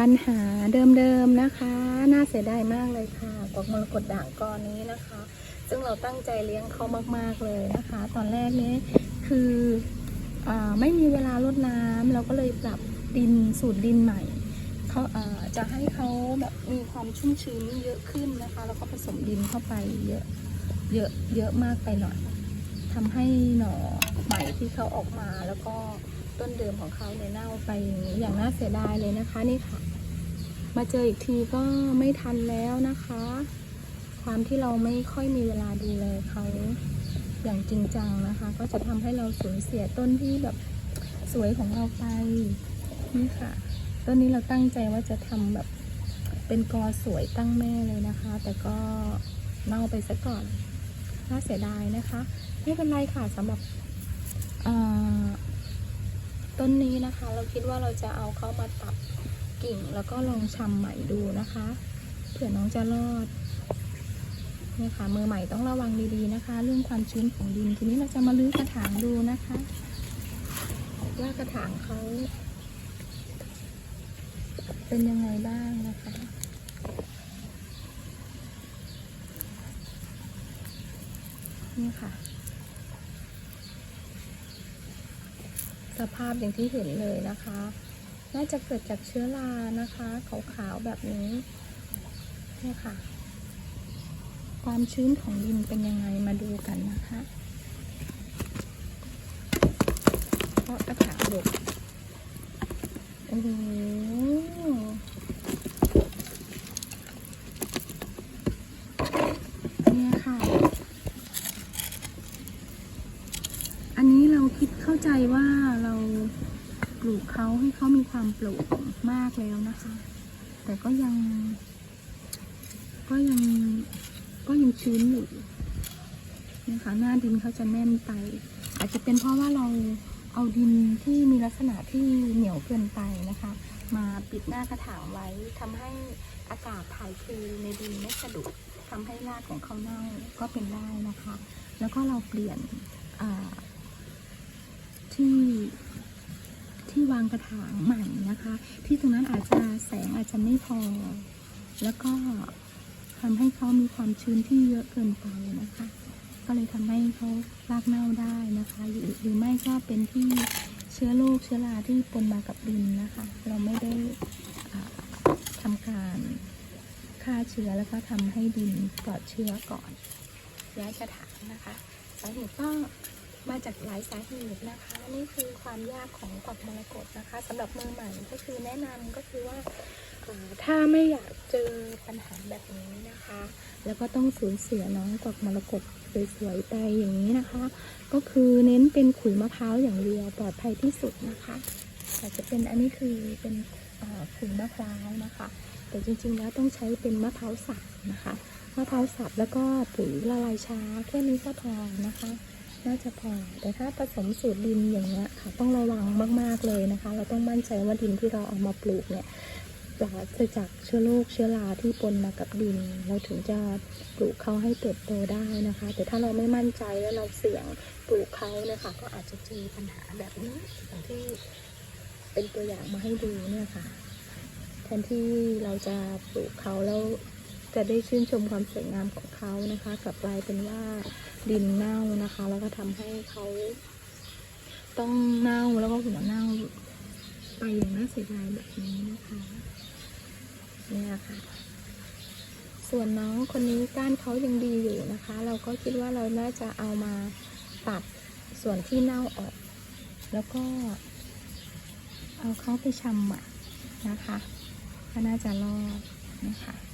ปัญหาเดิมๆนะคะ น่าเสียดายมากเลยค่ะกอกมรกตด่างกอนี้นะคะ ซึ่งเราตั้งใจเลี้ยงเขามากๆเลยนะคะ ตอนแรกนี้คืออไม่มีเวลารดน้ำเราก็เลยปรับดินสูตรดินใหม่เขาาจะให้เขาแบบมีความชุ่มชื้นเยอะขึ้นนะคะ แล้วก็ผสมดินเข้าไปเยอะเยอะเยอะมากไปหน่อยทำให้หน่อใหม่ที่เขาออกมาแล้วก็ ต้นเดิมของเขาเนี่ยเน่าไปอย่างนี้อย่างน่าเสียดายเลยนะคะนี่ค่ะ มาเจออีกทีก็ไม่ทันแล้วนะคะ ความที่เราไม่ค่อยมีเวลาดูแลเขาอย่างจริงจังนะคะ ก็จะทำให้เราสูญเสียต้นที่แบบสวยของเราไปนี่ค่ะ ต้นนี้เราตั้งใจว่าจะทำแบบเป็นกอสวยตั้งแม่เลยนะคะ แต่ก็เน่าไปซะก่อนน่าเสียดายนะคะ ไม่เป็นไรค่ะสำหรับ ต้นนี้นะคะ เราคิดว่าเราจะเอาเขามาตัดกิ่งแล้วก็ลองชำใหม่ดูนะคะเผื่อน้องจะรอดเนี่ยค่ะมือใหม่ต้องระวังดีๆนะคะ เรื่องความชื้นของดินทีนี้เราจะมาลื้อกระถางดูนะคะว่ากระถางเขาเป็นยังไงบ้างนะคะนี่ค่ะ สภาพอย่างที่เห็นเลยนะคะ น่าจะเกิดจากเชื้อรานะคะขาวๆแบบนี้นี่ค่ะ ความชื้นของดินเป็นยังไงมาดูกันนะคะเพราะกระถางดกโอ้โหเนี่ยค่ะ อันนี้เราคิดเข้าใจว่าเราปลูกเขาให้เขามีความ ปลูกมากแล้วนะคะ แต่ก็ยัง ก็ยังก็ยังชื้นอยู่นะคะหน้าดินเขาจะแน่นไป อาจจะเป็นเพราะว่าเราเอาดินที่มีลักษณะที่เหนียวเกินไปนะคะ มาปิดหน้ากระถางไว้ทำให้อากาศถ่ายเทในดินไม่สะดุดทำให้รากของเขาเน่าก็เป็นได้นะคะ แล้วก็เราเปลี่ยนที่ ที่วางกระถางใหม่นะคะ ที่ตรงนั้นอาจจะแสงอาจจะไม่พอ แล้วก็ทำให้เขามีความชื้นที่เยอะเกินไปนะคะ ก็เลยทำให้เขารากเน่าได้นะคะหรือหรือไม่ก็เป็นที่เชื้อโรคเชื้อราที่ปนมากับดินนะคะ เราไม่ได้อ่าทำการฆ่าเชื้อแล้วก็ทำให้ดินปลอดเชื้อก่อนย้ายกระถางนะคะสาเหตุก็ มาจากหลายสาเหตุนะคะ นี่คือความยากของกวักมรกตนะคะสำหรับมือใหม่ก็คือแนะนำก็คือว่าถ้าไม่อยากเจอปัญหาแบบนี้นะคะ แล้วก็ต้องสูญเสียน้องกวักมรกตสวยๆไปอย่างนี้นะคะ ก็คือเน้นเป็นขุยมะพร้าวอย่างเดียวปลอดภัยที่สุดนะคะอาจจะเป็นอันนี้คือเป็นขุยมะพร้าวนะคะ แต่จริงๆแล้วต้องใช้เป็นมะพร้าวสับนะคะมะพร้าวสับแล้วก็ปุ๋ยละลายช้าแค่นี้ก็พอนะคะ น่าจะพอ แต่ถ้าผสมสูตรดินอย่างเงี้ยค่ะ ต้องระวังมาก ๆ เลยนะคะ เราต้องมั่นใจว่าดินที่เราเอามาปลูกเนี่ยปราศจากเชื้อโรคเชื้อราที่ปนมากับดิน เราถึงจะปลูกเขาให้เติบโตได้นะคะ แต่ถ้าเราไม่มั่นใจแล้วเราเสี่ยงปลูกเขาเนี่ยค่ะก็อาจจะเจอปัญหาแบบนี้อย่างที่เป็นตัวอย่างมาให้ดูเนี่ยค่ะแทนที่เราจะปลูกเขาแล้ว จะได้ชื่นชมความสวยงามของเขานะคะกลับกลายเป็นว่าดินเน่านะคะ แล้วก็ทำให้เขาต้องเน่าแล้วก็หัวเน่าไปอย่างน่าเสียดายแบบนี้นะคะเนี่ยค่ะ ส่วนน้องคนนี้ก้านเขายังดีอยู่นะคะ เราก็คิดว่าเราน่าจะเอามาตัดส่วนที่เน่าออก แล้วก็ เอาเขาไปชำใหม่นะคะ ก็น่าจะรอดนะคะน่า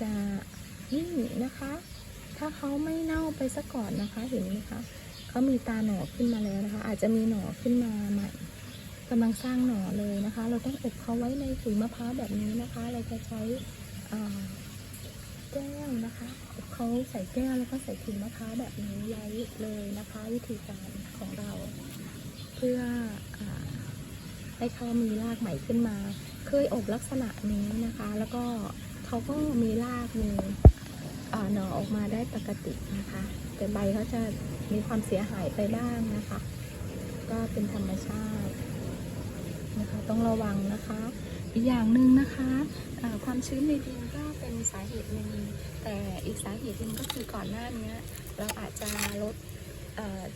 จะนี่นะคะ ถ้าเขาไม่เน่าไปซะก่อนนะคะ เห็นไหมคะเขามีตาหน่อขึ้นมาแล้วนะคะ อาจจะมีหน่อขึ้นมาใหม่กำลังสร้างหน่อเลยนะคะ เราต้องอบเขาไว้ในถุงมะพร้าวแบบนี้นะคะ เราจะใช้แก้วนะคะอบเขาใส่แก้วแล้วก็ใส่ถุงมะพร้าวแบบนี้ไว้เลยนะคะ วิธีการของเรา เพื่ออให้เขามีรากใหม่ขึ้นมา เคยอบลักษณะนี้นะคะ แล้วก็ เขาก็มีรากมีหน่อออกมาได้ปกตินะคะ แต่ใบเขาจะมีความเสียหายไปบ้างนะคะ ก็เป็นธรรมชาตินะคะ ต้องระวังนะคะ อีกอย่างหนึ่งนะคะความชื้นในดินก็เป็นสาเหตุหนึ่งแต่อีกสาเหตุหนึ่งก็คือก่อนหน้านี้เราอาจจะลด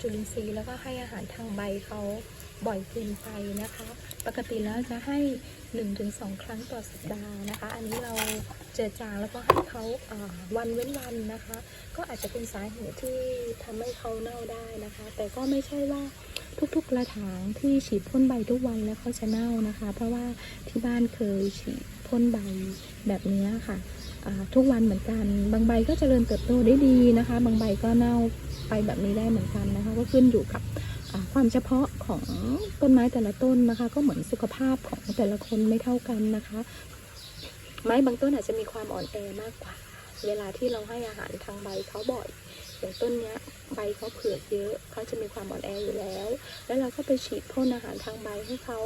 จุลินทรีย์แล้วก็ให้อาหารทางใบเขาบ่อยเกินไปนะคะ ปกติแล้วจะให้ 1-2 ครั้งต่อสัปดาห์นะคะ อันนี้เราเจอจางแล้วก็ให้เขาวันเว้นวันนะคะ ก็อาจจะเป็นสาเหตุที่ทำให้เขาเน่าได้นะคะ แต่ก็ไม่ใช่ว่าทุกๆกระถางที่ฉีดพ่นใบทุกวันแล้วเขาจะเน่านะคะ เพราะว่าที่บ้านเคยฉีดพ่นใบแบบนี้ค่ะ ทุกวันเหมือนกัน บางใบก็เจริญเติบโตได้ดีนะคะ บางใบก็เน่าไปแบบนี้ได้เหมือนกันนะคะ ก็ขึ้นอยู่กับความเฉพาะของต้นไม้แต่ละต้นนะคะ ก็เหมือนสุขภาพของแต่ละคนไม่เท่ากันนะคะ ไม้บางต้นอาจจะมีความอ่อนแอมากกว่า เวลาที่เราให้อาหารทางใบเขาบ่อยอย่างต้นเนี้ยใบเขาเผือกเยอะเขาจะมีความอ่อนแออยู่แล้ว แล้วเราก็ไปฉีดพ่นอาหารทางใบให้เขา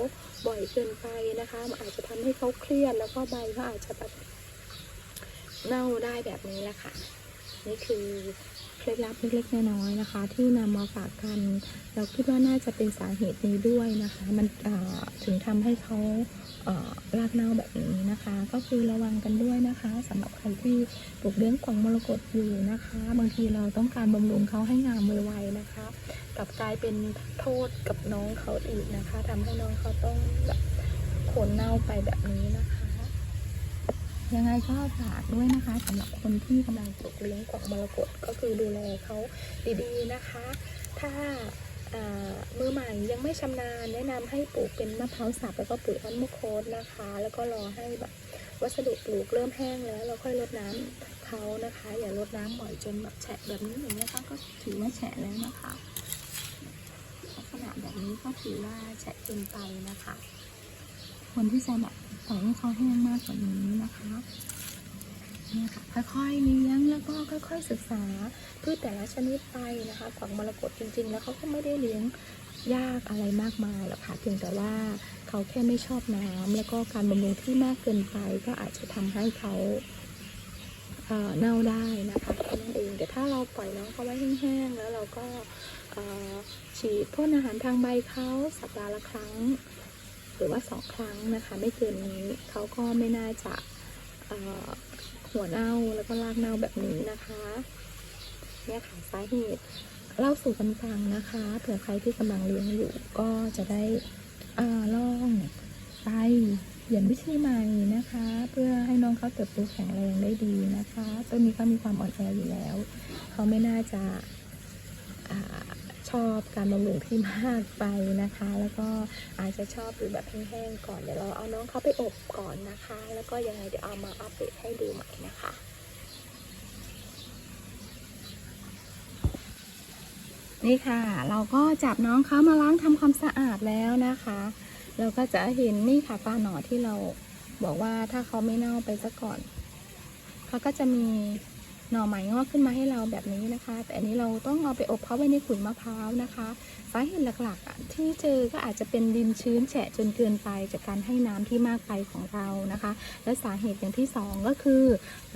บ่อยเกินไปนะคะมันอาจจะทำให้เขาเครียดแล้วก็ใบเขาอาจจะแบบ เน่าได้แบบนี้แหละค่ะ นี่คือเคล็ดลับเล็กๆน้อยๆนะคะ ที่นำมาฝากกัน เราคิดว่าน่าจะเป็นสาเหตุนี้ด้วยนะคะ มันถึงทำให้เขาเรากเน่าแบบนี้นะคะ ก็คือระวังกันด้วยนะคะสำหรับใครที่ปลูกเลี้ยงกล่องมรกตอยู่นะคะ บางทีเราต้องการบำรุงเขาให้งามไวๆนะคะ กลับกลายเป็นโทษกับน้องเขาอีกนะคะทำให้น้องเขาต้องแบบโคนเน่าไปแบบนี้นะคะ ยังไงก็ฝากด้วยนะคะสำหรับคนที่กำลังปลูกเลี้ยงกล่องมรกตก็คือดูแลเขาดีๆนะคะ ถ้ามือใหม่ยังไม่ชำนาญแนะนำให้ปลูกเป็นมะพร้าวสับแล้วก็ปุ๋ยอัลมโคสนะคะ แล้วก็รอให้แบบวัสดุปลูกเริ่มแห้งแล้ว เราค่อยรดน้ำเขานะคะ อย่ารดน้ำบ่อยจนแบบแฉะแบบนี้อย่างนี้ยก็ถือว่าแฉะแล้วนะคะ ลักษณะแบบนี้ก็ถือว่าแฉะเกินไปนะคะ ควรที่จะแบบปล่อยให้เขาแห้งมากกว่านี้นะคะเนี่ยค่ะค่อยๆเลี้ยงแล้วก็ค่อย ๆ ศึกษาพืชแต่ละชนิดไปนะคะกวางมรกตจริง ๆ แล้วเขาก็ไม่ได้เลี้ยงยากอะไรมากมายหรอกค่ะเพียงแต่ว่าเขาแค่ไม่ชอบน้ำแล้วก็การบำรุงที่มากเกินไปก็อาจจะทำให้เขาเน่าได้นะคะแค่นั้นเองแต่ถ้าเราปล่อยน้องเขาไว้แห้งๆแล้วเราก็ฉีดพ่นอาหารทางใบเขาสัปดาห์ละครั้ง หรือว่าสองครั้งนะคะ ไม่เกินนี้เขาก็ไม่น่าจะหัวเน่าแล้วก็รากเน่าแบบนี้นะคะเนี่ยค่ะสาเหตุเล่าสู่กันฟังนะคะเผื่อใครที่กำลังเลี้ยงอยู่ก็จะได้อ่าลองไปเปลี่ยนวิธีใหม่นะคะ เพื่อให้น้องเขาเติบโตแข็งแรงได้ดีนะคะต้นนี้เขามีความอ่อนแออยู่แล้ว เขาไม่น่าจะ ชอบการบำรุงที่มากไปนะคะ แล้วก็อาจจะชอบอยู่แบบแห้งๆก่อนเดี๋ยวเราเอาน้องเขาไปอบก่อนนะคะ แล้วก็ยังไงเดี๋ยวเอามาอัปเดตให้ดูใหม่นะคะนี่ค่ะ เราก็จับน้องเขามาล้างทำความสะอาดแล้วนะคะ เราก็จะเห็นนี่ค่ะปลาหนอที่เราบอกว่าถ้าเขาไม่เน่าไปซะก่อนเขาก็จะมี หน่อใหม่งอกขึ้นมาให้เราแบบนี้นะคะ แต่อันนี้เราต้องเอาไปอบเขาไว้ในขุนมะพร้าวนะคะ สาเหตุหลักๆ ที่เจอก็อาจจะเป็นดินชื้นแฉะจนเกินไปจากการให้น้ำที่มากไปของเรานะคะ และสาเหตุอย่างที่สองก็คือ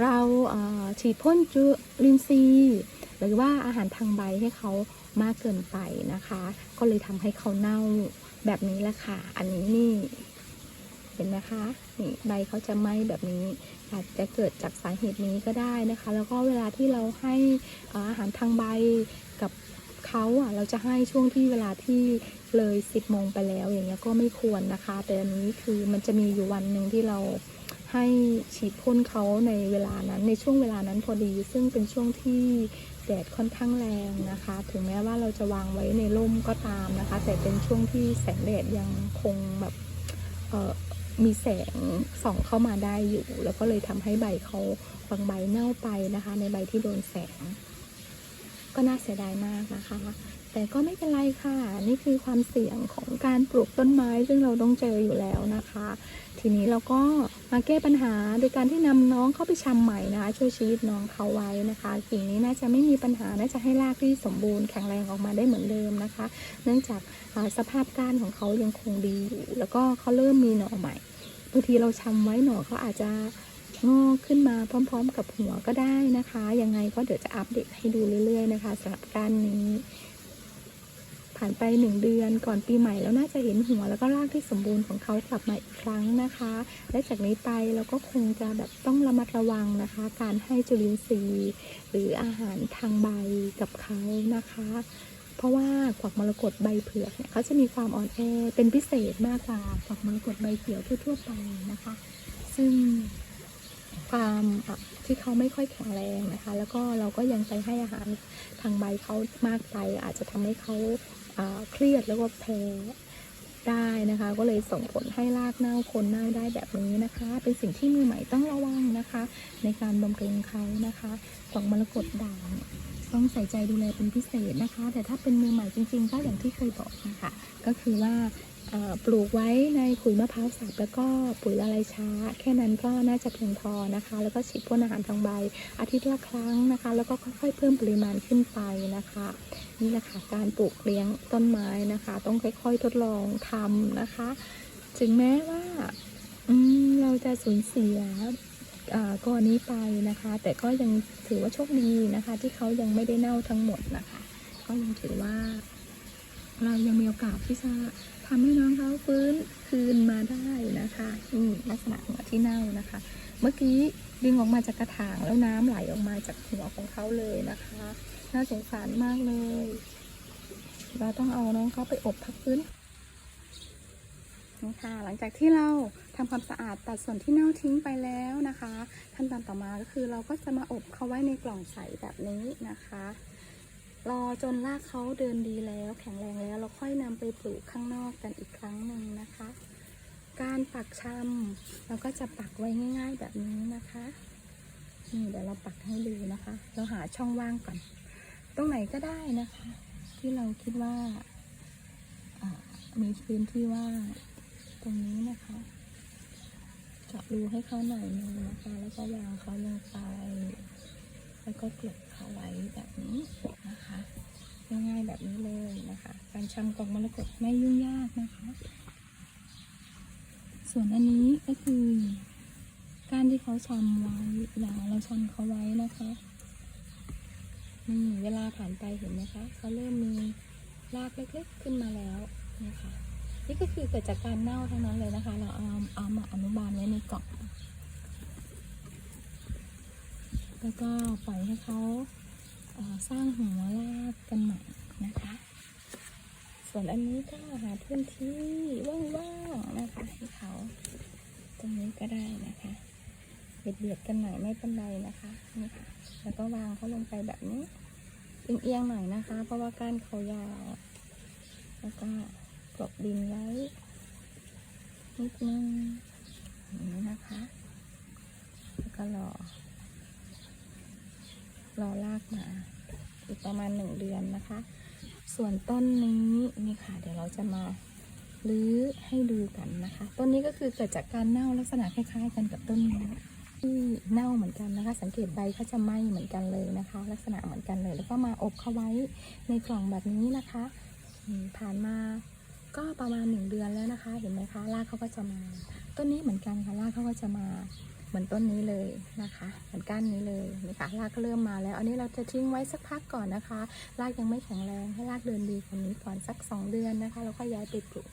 เราเฉีดพ่นจุลินทรีย์หรือว่าอาหารทางใบให้เขามากเกินไปนะคะ ก็เลยทำให้เขาเน่าแบบนี้แหละค่ะ อันนี้นี่ เห็นไหมคะนี่ใบเขาจะไหม้แบบนี้ อาจจะเกิดจากสาเหตุนี้ก็ได้นะคะ แล้วก็เวลาที่เราให้อาหารทางใบกับเขาอะเราจะให้ช่วงที่เวลาที่เลย 10โมงไปแล้วอย่างเงี้ยก็ไม่ควรนะคะ แต่อันนี้คือมันจะมีอยู่วันหนึ่งที่เราให้ฉีดพ่นเขาในเวลานั้นในช่วงเวลานั้นพอดี ซึ่งเป็นช่วงที่แดดค่อนข้างแรงนะคะ ถึงแม้ว่าเราจะวางไว้ในร่มก็ตามนะคะ แต่เป็นช่วงที่แสงแดดยังคงแบบเออ มีแสงส่องเข้ามาได้อยู่ แล้วก็เลยทำให้ใบเขาบางใบเน่าไปนะคะ ในใบที่โดนแสง ก็น่าเสียดายมากนะคะ แต่ก็ไม่เป็นไรค่ะ นี่คือความเสี่ยงของการปลูกต้นไม้ ซึ่งเราต้องเจออยู่แล้วนะคะ ทีนี้เราก็มาแก้ปัญหาโดยการที่นำน้องเข้าไปชำใหม่นะคะช่วยชีวิตน้องเขาไว้นะคะกิ่งนี้น่าจะไม่มีปัญหาน่าจะให้รากที่สมบูรณ์แข็งแรงออกมาได้เหมือนเดิมนะคะ เนื่องจากสภาพก้านของเขายังคงดีอยู่แล้วก็เขาเริ่มมีหน่อใหม่ บางทีเราชำไว้หน่อเขาอาจจะงอกขึ้นมาพร้อม ๆ กับหัวก็ได้นะคะ ยังไงก็เดี๋ยวจะอัปเดตให้ดูเรื่อย ๆ นะคะสำหรับก้านนี้ ผ่านไปหนึ่งเดือนก่อนปีใหม่แล้วน่าจะเห็นหัวแล้วก็รากที่สมบูรณ์ของเขากลับมาอีกครั้งนะคะ และจากนี้ไปเราก็คงจะแบบต้องระมัดระวังนะคะ การให้จุลินทรีย์ หรืออาหารทางใบกับเขานะคะ เพราะว่ากวักมรกตใบเผือกเนี่ยเขาจะมีความอ่อนแอเป็นพิเศษมากกว่ากวักมรกตใบเขียวทั่วๆไปนะคะ ซึ่งความที่เขาไม่ค่อยแข็งแรงนะคะ แล้วก็เราก็ยังไปให้อาหารทางใบเขามากไป อาจจะทำให้เขาเครียดแล้วก็แพ้ได้นะคะ ก็เลยส่งผลให้รากเน่าคนเน่าได้แบบนี้นะคะ เป็นสิ่งที่มือใหม่ต้องระวังนะคะ ในการบำรุงเขานะคะกวักมรกตด่าง ต้องใส่ใจดูแลเป็นพิเศษนะคะ แต่ถ้าเป็นมือใหม่จริงๆก็อย่างที่เคยบอกนะคะ ก็คือว่าปลูกไว้ในขุยมะพร้าวสับแล้วก็ปุ๋ยละลายช้า แค่นั้นก็น่าจะเพียงพอนะคะ แล้วก็ฉีดพ่นอาหารทางใบ อาทิตย์ละครั้งนะคะ แล้วก็ค่อยๆเพิ่มปริมาณขึ้นไปนะคะ นี่แหละค่ะการปลูกเลี้ยงต้นไม้นะคะ ต้องค่อยๆทดลองทำนะคะ ถึงแม้ว่าเราจะสูญเสีย ก้อนนี้ไปนะคะ แต่ก็ยังถือว่าโชคดีนะคะ ที่เขายังไม่ได้เน่าทั้งหมดนะคะ ก็ยังถือว่า เรายังมีโอกาสที่จะทำให้น้องเขาฟื้นคืนมาได้นะคะนี่ลักษณะหัวที่เน่านะคะ เมื่อกี้ดึงออกมาจากกระถางแล้วน้ำไหลออกมาจากหัวของเขาเลยนะคะ น่าสงสารมากเลย เราต้องเอาน้องเขาไปอบพักฟื้น นี่ค่ะ หลังจากที่เราทำความสะอาดตัดส่วนที่เน่าทิ้งไปแล้วนะคะ ขั้นตอนต่อมาก็คือเราก็จะมาอบเขาไว้ในกล่องใสแบบนี้นะคะ รอจนรากเขาเดินดีแล้ว แข็งแรงแล้วเราค่อยนำไปปลูกข้างนอกกันอีกครั้งหนึ่งนะคะ การปักชำเราก็จะปักไว้ง่าย ๆ แบบนี้นะคะนี่เดี๋ยวเราปักให้ดูนะคะ เราหาช่องว่างก่อน ตรงไหนก็ได้นะคะ ที่เราคิดว่ามีพื้นที่ว่าง ตรงนี้นะคะเจาะรูให้เขาหน่อยนึงนะคะ แล้วก็วางเขาลงไป แล้วก็กลบเขาไว้แบบนี้นะคะง่ายๆแบบนี้เลยนะคะ การชำกล่องมรกตไม่ยุ่งยากนะคะ ส่วนอันนี้ก็คือการที่เขาชำไว้อย่างเราชำเขาไว้นะคะนี่เวลาผ่านไปเห็นไหมคะเขาเริ่มมีรากเล็กๆขึ้นมาแล้ว ก็คือเกิดจากการเน่าทั้งนั้นเลยนะคะ เราเอาเอามาอนุบาลไว้ในกล่องแล้วก็ปล่อยให้เขาเอ่อสร้างหัวรากกันใหม่นะคะ ส่วนอันนี้ก็หาพื้นที่ว่างๆนะคะให้เขาตรงนี้ก็ได้นะคะเบียดๆกันหน่อยไม่เป็นไรนะคะนี่ค่ะแล้วก็วางเขาลงไปแบบนี้เอียงๆหน่อยนะคะ เพราะว่าก้านเขายาวแล้วก็ ลบดินไว้นิดนึงอย่างนี้นะคะ แล้วก็รอ รอลากมา อีกประมาณหนึ่งเดือนนะคะ ส่วนต้นนี้นี่ค่ะ เดี๋ยวเราจะมาลื้อให้ดูกันนะคะ ต้นนี้ก็คือเกิดจากการเน่าลักษณะคล้ายๆ กันกับต้นนี้ที่เน่าเหมือนกันนะคะ สังเกตใบเขาจะไหม้เหมือนกันเลยนะคะ ลักษณะเหมือนกันเลย แล้วก็มาอบเขาไว้ในกล่องแบบนี้นะคะผ่านมา ก็ประมาณหนึ่งเดือนแล้วนะคะ เห็นไหมคะรากเขาก็จะมา ต้นนี้เหมือนกันค่ะรากเขาก็จะมาเหมือนต้นนี้เลยนะคะ เหมือนก้านนี้เลยนะคะรากก็เริ่มมาแล้ว อันนี้เราจะทิ้งไว้สักพักก่อนนะคะรากยังไม่แข็งแรงให้รากเดินดีกว่านี้ก่อนสัก 2 เดือนนะคะ แล้วก็ย้ายไปปลูก